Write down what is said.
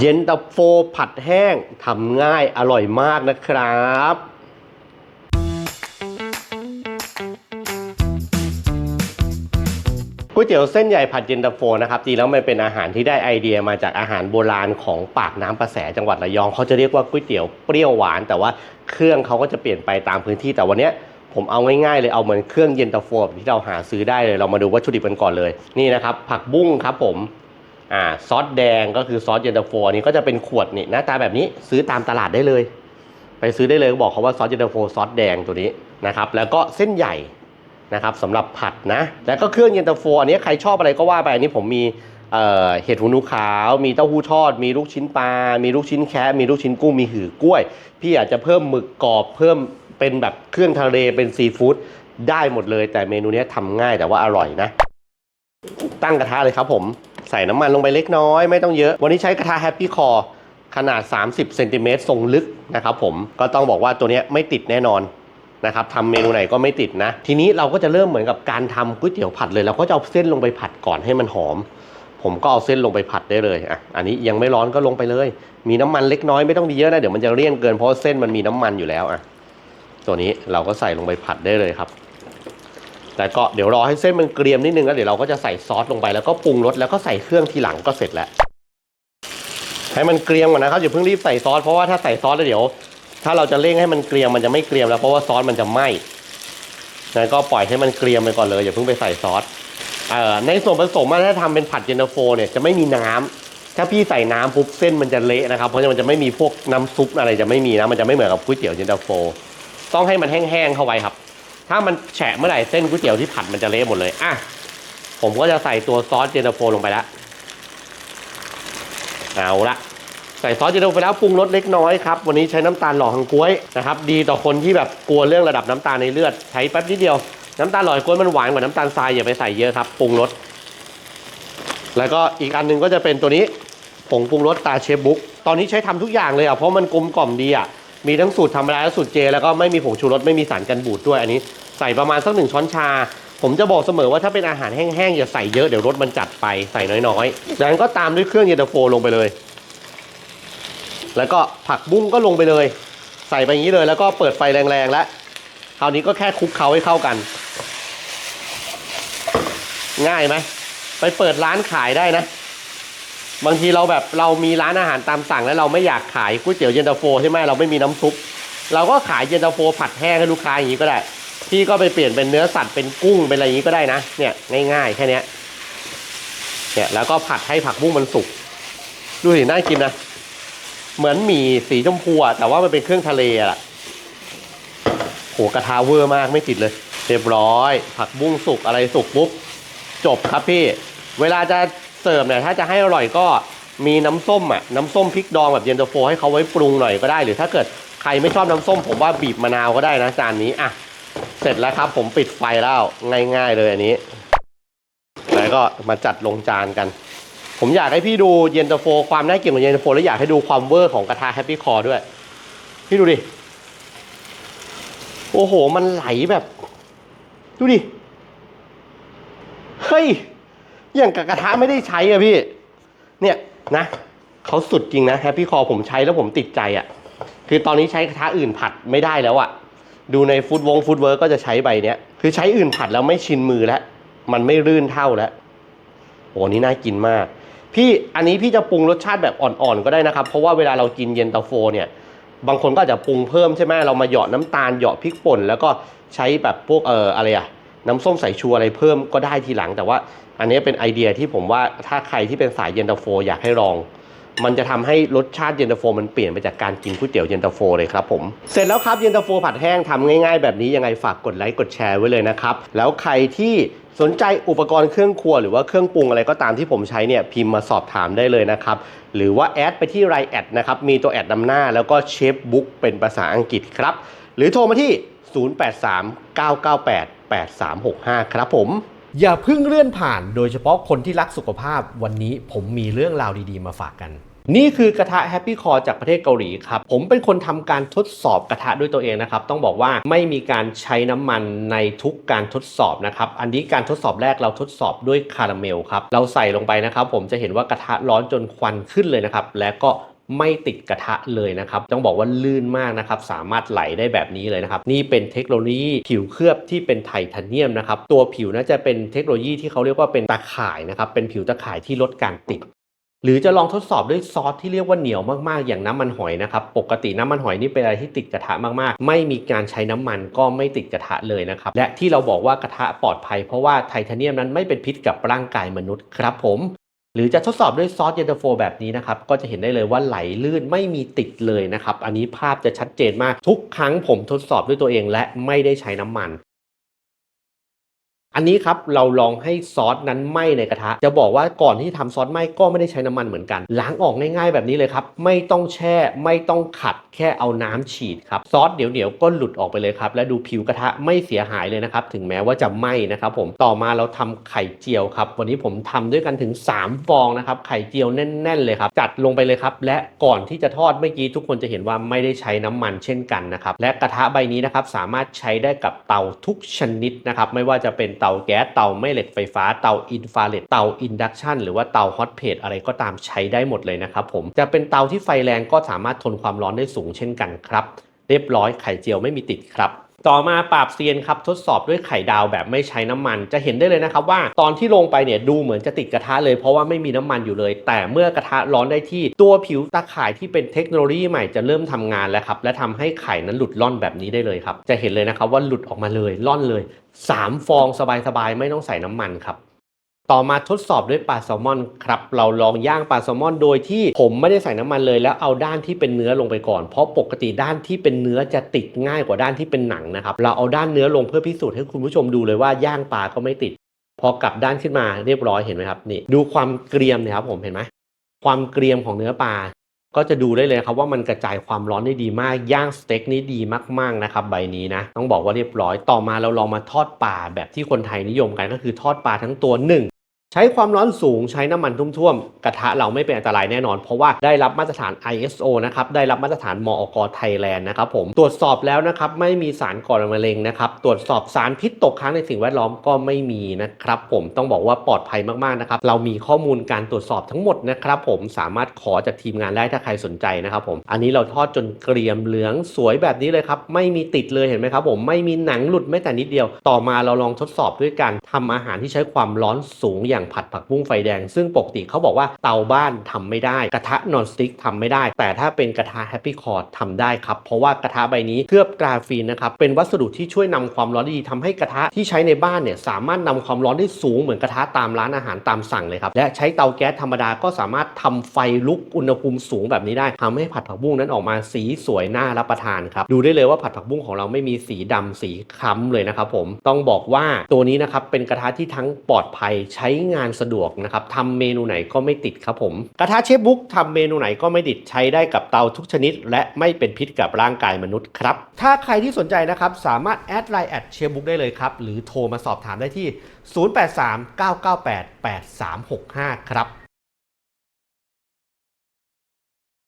เย็นตาโฟผัดแห้งทำง่ายอร่อยมากนะครับ ก๋วยเตี๋ยวเส้นใหญ่ผัดเย็นตาโฟนะครับจริงแล้วมันเป็นอาหารที่ได้ไอเดียมาจากอาหารโบราณของปากน้ำประแสจังหวัดระยองเขาจะเรียกว่าก๋วยเตี๋ยวเปรี้ยวหวาน แต่ว่าเครื่องเขาก็จะเปลี่ยนไปตามพื้นที่แต่วันนี้ผมเอาง่ายๆเลยเอาเหมือนเครื่องเย็นตาโฟที่เราหาซื้อได้เลยเรามาดูวัตถุดิบกันก่อนเลยนี่นะครับผักบุ้งครับผม อ่าซอสแดงก็คือซอสเย็นตาโฟนนี้ก็จะเป็นขวดนี่หน้าตาแบบนี้ซื้อตามตลาดได้เลย ไปซื้อได้เลยบอกเขาว่าซอสเย็นตาโฟซอสแดงตัวนี้นะครับแล้วก็เส้นใหญ่นะครับสำหรับผัดนะแล้วก็เครื่องเย็นตาโฟอันนี้ใครชอบอะไรก็ว่าไปอันนี้ผมมีเอ่อเห็ดหูหนูขาว มีเต้าหู้ทอด มีลูกชิ้นปลา มีลูกชิ้นแคะมีลูกชิ้นกุ้ง มีหือกล้วย พี่อาจจะเพิ่มหมึกกรอบ เพิ่มเป็นแบบเครื่องทะเล เป็นซีฟู้ดได้หมดเลย แต่เมนูนี้ทำง่ายแต่ว่าอร่อยนะ ตั้งกระทะเลยครับผม ใส่น้ำมันลงไปเล็กน้อยไม่ต้องเยอะ วันนี้ใช้กระทะแฮปปี้คอขนาด 30เซนติเมตรทรงลึกนะครับผมก็ต้องบอกว่าตัวนี้ไม่ติดแน่นอนนะครับทำเมนูไหนก็ไม่ติดนะ ทีนี้เราก็จะเริ่มเหมือนกับการทำก๋วยเตี๋ยวผัดเลยเราก็จะเอาเส้นลงไปผัดก่อนให้มันหอม ผมก็เอาเส้นลงไปผัดได้เลยอะอันนี้ยังไม่ร้อนก็ลงไปเลย มีน้ำมันเล็กน้อยไม่ต้องมีเยอะนะเดี๋ยวมันจะเลี่ยนเกินเพราะเส้นมันมีน้ำมันอยู่แล้วอะตัวนี้เราก็ใส่ลงไปผัดได้เลยครับ แต่ก็เดี๋ยวรอให้เส้นมันเกรียมนิดนึงแล้วเดี๋ยวเราก็จะใส่ซอสลงไปแล้วก็ปรุงรสแล้วก็ใส่เครื่องทีหลังก็เสร็จแล้ว ให้มันเกรียมก่อนนะครับอย่าเพิ่งรีบใส่ซอสเพราะว่าถ้าใส่ซอสแล้วเดี๋ยว ถ้าเราจะเร่งให้มันเกรียมมันจะไม่เกรียมแล้วเพราะว่าซอสมันจะไหม้งั้นก็ปล่อยให้มันเกรียมไปก่อนเลยอย่าเพิ่งไปใส่ซอสอในส่วนผสมอถ้าทำเป็นผัดเย็นตาโฟเนี่ยจะไม่มีน้ำถ้าพี่ใส่น้ำปุ๊บเส้นมันจะเละนะครับ เพราะฉะนั้นมันจะไม่มีพวกน้ำซุปอะไรจะไม่มีนะมันจะไม่เหมือนกับก๋วยเตี๋ยวเย็นตาโฟ ต้องให้มันแห้งๆเข้าไว้ครับ ถ้ามันแฉะเมื่อไหร่เส้นก๋วยเตี๋ยวที่ผัดมันจะเละหมดเลยอะผมก็จะใส่ตัวซอสเย็นตาโฟลงไปละเอาละใส่ซอสเย็นตาโฟไปแล้วปรุงรสเล็กน้อยครับวันนี้ใช้น้ำตาลหล่อฮังก้วยนะครับ ดีต่อคนที่แบบกลัวเรื่องระดับน้ำตาลในเลือดใช้แป๊บนิดเดียวน้ำตาลหล่อฮังก้วยมันหวานกว่าน้ำตาลทรายอย่าไปใส่เยอะครับปรุงรสแล้วก็อีกอันหนึงก็จะเป็นตัวนี้ผงปรุงรสตาเชฟบุ๊กตอนนี้ใช้ทำทุกอย่างเลยอะเพราะมันกลมกล่อมดีอะ มีทั้งสูตรธรรมดาและสูตรเจ แล้วก็ไม่มีผงชูรสไม่มีสารกันบูดด้วยอันนี้ใส่ประมาณสักหนึ่งช้อนชา ผมจะบอกเสมอว่าถ้าเป็นอาหารแห้งๆอย่าใส่เยอะเดี๋ยวรสมันจัดไปใส่น้อยๆจากนั้นก็ตามด้วยเครื่องเย็นตาโฟลงไปเลย แล้วก็ผักบุ้งก็ลงไปเลย ใส่ไปอย่างนี้เลย แล้วก็เปิดไฟแรงๆแล้วคราวนี้ก็แค่คลุกเคล้าให้เข้ากัน ง่ายไหมไปเปิดร้านขายได้นะ บางทีเราแบบเรามีร้านอาหารตามสั่งแล้วเราไม่อยากขายก๋วยเตี๋ยวเย็นตาโฟใช่ไหมเราไม่มีน้ำซุปเราก็ขายเย็นตาโฟผัดแห้งให้ลูกค้าอย่างนี้ก็ได้ พี่ก็ไปเปลี่ยนเป็นเนื้อสัตว์เป็นกุ้งเป็นอะไรอย่างนี้ก็ได้นะ เนี่ยง่ายๆแค่นี้เนี่ยแล้วก็ผัดให้ผักบุ้งมันสุกดูสิน่ากินนะเหมือนหมี่สีชมพูแต่ว่ามันเป็นเครื่องทะเลอะโหกระทาเวอร์มากไม่ติดเลย เรียบร้อย ผักบุ้งสุกอะไรสุกปุ๊บจบครับพี่ เวลาจะ เสิร์ฟเนี่ยถ้าจะให้อร่อยก็มีน้ำส้มอะน้ำส้มพริกดองแบบเย็นตาโฟให้เขาไว้ปรุงหน่อยก็ได้ หรือถ้าเกิดใครไม่ชอบน้ำส้ม ผมว่าบีบมะนาวก็ได้นะจานนี้อะเสร็จแล้วครับ ผมปิดไฟแล้วง่าย ๆ เลยอันนี้แล้วก็มาจัดลงจานกัน ผมอยากให้พี่ดูเย็นตาโฟความน่ากินของเย็นตาโฟและอยากให้ดูความเวอร์ของกระทะแฮปปี้คอร์ด้วย พี่ดูดิโอ้โห มันไหลแบบ ดูดิ เฮ้ย อย่างกับกระทะไม่ได้ใช้อะพี่ เนี่ยนะเขาสุดจริงนะแฮปปี้คอผมใช้แล้วผมติดใจอะคือตอนนี้ใช้กระทะอื่นผัดไม่ได้แล้วอะดูในฟู้ดวงฟู้ดเวิร์กก็จะใช้ใบเนี้ย คือใช้อื่นผัดแล้วไม่ชินมือแล้ว มันไม่รื่นเท่าแล้ว โอ้นี่น่ากินมาก พี่อันนี้พี่จะปรุงรสชาติแบบอ่อนๆก็ได้นะครับ เพราะว่าเวลาเรากินเย็นตาโฟเนี่ย บางคนก็อาจจะปรุงเพิ่มใช่ไหมเรามาเหยาะน้ำตาลเหยาะพริกป่น แล้วก็ใช้แบบพวกเอ่ออะไรอะน้ำส้มสายชูอะไรเพิ่มก็ได้ทีหลังแต่ว่า อันนี้เป็นไอเดียที่ผมว่าถ้าใครที่เป็นสายเย็นตาโฟ อยากให้ลอง มันจะทำให้รสชาติเย็นตาโฟ มันเปลี่ยนไปจากการกินก๋วยเตี๋ยวเย็นตาโฟเลยครับผม เสร็จแล้วครับเย็นตาโฟผัดแห้งทำง่าย ๆ แบบนี้ยังไงฝากกดไลค์กดแชร์ไว้เลยนะครับ แล้วใครที่สนใจอุปกรณ์เครื่องครัวหรือว่าเครื่องปรุงอะไรก็ตามที่ผมใช้เนี่ยพิมพ์มาสอบถามได้เลยนะครับ หรือว่าแอดไปที่ไรแอดนะครับมีตัวแอดนำหน้าแล้วก็เชฟบุ๊กเป็นภาษาอังกฤษครับหรือโทรมาที่ 0839988365 ครับผม อย่าเพิ่งเลื่อนผ่าน โดยเฉพาะคนที่รักสุขภาพวันนี้ผมมีเรื่องราวดีๆ มาฝากกัน นี่คือกระทะ Happy Core จากประเทศเกาหลีครับ ผมเป็นคนทำการทดสอบกระทะด้วยตัวเองนะครับ ต้องบอกว่าไม่มีการใช้น้ำมันในทุกการทดสอบนะครับ อันนี้การทดสอบแรกเราทดสอบด้วยคาราเมลครับ เราใส่ลงไปนะครับ ผมจะเห็นว่ากระทะร้อนจนควันขึ้นเลยนะครับ และก็ ไม่ติดกระทะเลยนะครับ ต้องบอกว่าลื่นมากนะครับ สามารถไหลได้แบบนี้เลยนะครับ นี่เป็นเทคโนโลยีผิวเคลือบที่เป็นไทเทเนียมนะครับ ตัวผิวน่าจะเป็นเทคโนโลยีที่เขาเรียกว่าเป็นตาข่ายนะครับ เป็นผิวตาข่ายที่ลดการติดหรือจะลองทดสอบด้วยซอสที่เรียกว่าเหนียวมากๆ อย่างน้ำมันหอยนะครับ ปกติน้ำมันหอยนี่เป็นอะไรที่ติดกระทะมากๆ ไม่มีการใช้น้ำมันก็ไม่ติดกระทะเลยนะครับ และที่เราบอกว่ากระทะปลอดภัยเพราะว่าไทเทเนียมนั้นไม่เป็นพิษกับร่างกายมนุษย์ครับผม หรือจะทดสอบด้วยซอสเย็นตาโฟแบบนี้นะครับ ก็จะเห็นได้เลยว่าไหลลื่นไม่มีติดเลยนะครับ อันนี้ภาพจะชัดเจนมากทุกครั้งผมทดสอบด้วยตัวเองและไม่ได้ใช้น้ำมัน อันนี้ครับเราลองให้ซอสนั้นไหม้ในกระทะ จะบอกว่าก่อนที่ทำซอสไหม้ก็ไม่ได้ใช้น้ำมันเหมือนกัน ล้างออกง่ายๆแบบนี้เลยครับ ไม่ต้องแช่ไม่ต้องขัดแค่เอาน้ำฉีดครับซอสเดี๋ยวๆก็หลุดออกไปเลยครับ และดูผิวกระทะไม่เสียหายเลยนะครับ ถึงแม้ว่าจะไหม้นะครับผมต่อมาเราทำไข่เจียวครับ วันนี้ผมทำด้วยกันถึง 3 ฟองนะครับไข่เจียวแน่น ๆ เลยครับ จัดลงไปเลยครับ และก่อนที่จะทอดเมื่อกี้ทุกคนจะเห็นว่าไม่ได้ใช้น้ำมันเช่นกันนะครับและกระทะใบนี้นะครับสามารถใช้ได้กับเตาทุกชนิดนะครับไม่ว่าจะเป็นเเตาแก๊สเตาแม่เหล็กไฟฟ้าเตาอินฟราเรดเตาอินดักชันหรือว่าเตาฮอตเพลทอะไรก็ตามใช้ได้หมดเลยนะครับผมจะเป็นเตาที่ไฟแรงก็สามารถทนความร้อนได้สูงเช่นกันครับ เรียบร้อยไข่เจียวไม่มีติดครับ ต่อมาปราบเซียนครับทดสอบด้วยไข่ดาวแบบไม่ใช้น้ำมัน จะเห็นได้เลยนะครับว่าตอนที่ลงไปเนี่ยดูเหมือนจะติดกระทะเลยเพราะว่าไม่มีน้ำมันอยู่เลย แต่เมื่อกระทะร้อนได้ที่ตัวผิวตาข่ายที่เป็นเทคโนโลยีใหม่จะเริ่มทำงานแล้วครับและทำให้ไข่นั้นหลุดล่อนแบบนี้ได้เลยครับจะเห็นเลยนะครับว่าหลุดออกมาเลยล่อนเลย 3 ฟองสบายๆไม่ต้องใส่น้ำมันครับ ต่อมาทดสอบด้วยปลาแซลมอนครับเราลองย่างปลาแซลมอนโดยที่ผมไม่ได้ใส่น้ำมันเลยแล้วเอาด้านที่เป็นเนื้อลงไปก่อน เพราะปกติด้านที่เป็นเนื้อจะติดง่ายกว่าด้านที่เป็นหนังนะครับเราเอาด้านเนื้อลงเพื่อพิสูจน์ให้คุณผู้ชมดูเลยว่าย่างปลาก็ไม่ติด พอกลับด้านขึ้นมาเรียบร้อยเห็นไหมครับนี่ดูความเกรียมนะครับผมเห็นไหมความเกรียมของเนื้อปลาก็จะดูได้เลยครับว่ามันกระจายความร้อนได้ดีมากย่างสเต็กนี้ดีมากๆนะครับใบนี้นะต้องบอกว่าเรียบร้อยต่อมาเราลองมาทอดปลาแบบที่คนไทยนิยมกันก็คือทอดปลาทั้งตัวหนึ่ง ใช้ความร้อนสูงใช้น้ำมันท่วมๆ กระทะเราไม่เป็นอันตรายแน่นอน เพราะว่าได้รับมาตรฐาน ISO นะครับได้รับมาตรฐานมอกไทยแลนด์นะครับผมตรวจสอบแล้วนะครับไม่มีสารก่อมะเร็งนะครับตรวจสอบสารพิษตกค้างในสิ่งแวดล้อมก็ไม่มีนะครับผมต้องบอกว่าปลอดภัยมากๆนะครับเรามีข้อมูลการตรวจสอบทั้งหมดนะครับผมสามารถขอจากทีมงานได้ถ้าใครสนใจนะครับผมอันนี้เราทอดจนเกรียมเหลืองสวยแบบนี้เลยครับไม่มีติดเลยเห็นไหมครับผมไม่มีหนังหลุดแม้แต่นิดเดียว ต่อมาเราลองทดสอบด้วยการทำอาหารที่ใช้ความร้อนสูงอย่างผัดผักบุ้งไฟแดง ซึ่งปกติเขาบอกว่าเตาบ้านทำไม่ได้ กระทะนอนสติ๊กทำไม่ได้ แต่ถ้าเป็นกระทะแฮปปี้คอร์ดทำได้ครับ เพราะว่ากระทะใบนี้เคลือบกราฟีนนะครับ เป็นวัสดุที่ช่วยนำความร้อนได้ดีทำให้กระทะที่ใช้ในบ้านเนี่ยสามารถนำความร้อนได้สูงเหมือนกระทะตามร้านอาหารตามสั่งเลยครับ และใช้เตาแก๊สธรรมดาก็สามารถทำไฟลุกอุณหภูมิสูงแบบนี้ได้ทำให้ผัดผักบุ้งนั้นออกมาสีสวยน่ารับประทานครับ ดูได้เลยว่าผัดผักบุ้งของเราไม่มีสีดำสีคล้ำเลยนะครับผม ต้องบอกว่าตัวนี้นะครับเป็นกระทะที่ทั้งปลอดภัยใช้งานสะดวกนะครับทำเมนูไหนก็ไม่ติดครับผม กระทะเชฟบุ๊กทำเมนูไหนก็ไม่ติดใช้ได้กับเตาทุกชนิด และไม่เป็นพิษกับร่างกายมนุษย์ครับ ถ้าใครที่สนใจนะครับ สามารถแอดไลน์แอดเชฟบุ๊กได้เลยครับ หรือโทรมาสอบถามได้ที่ 0839988365 ครับ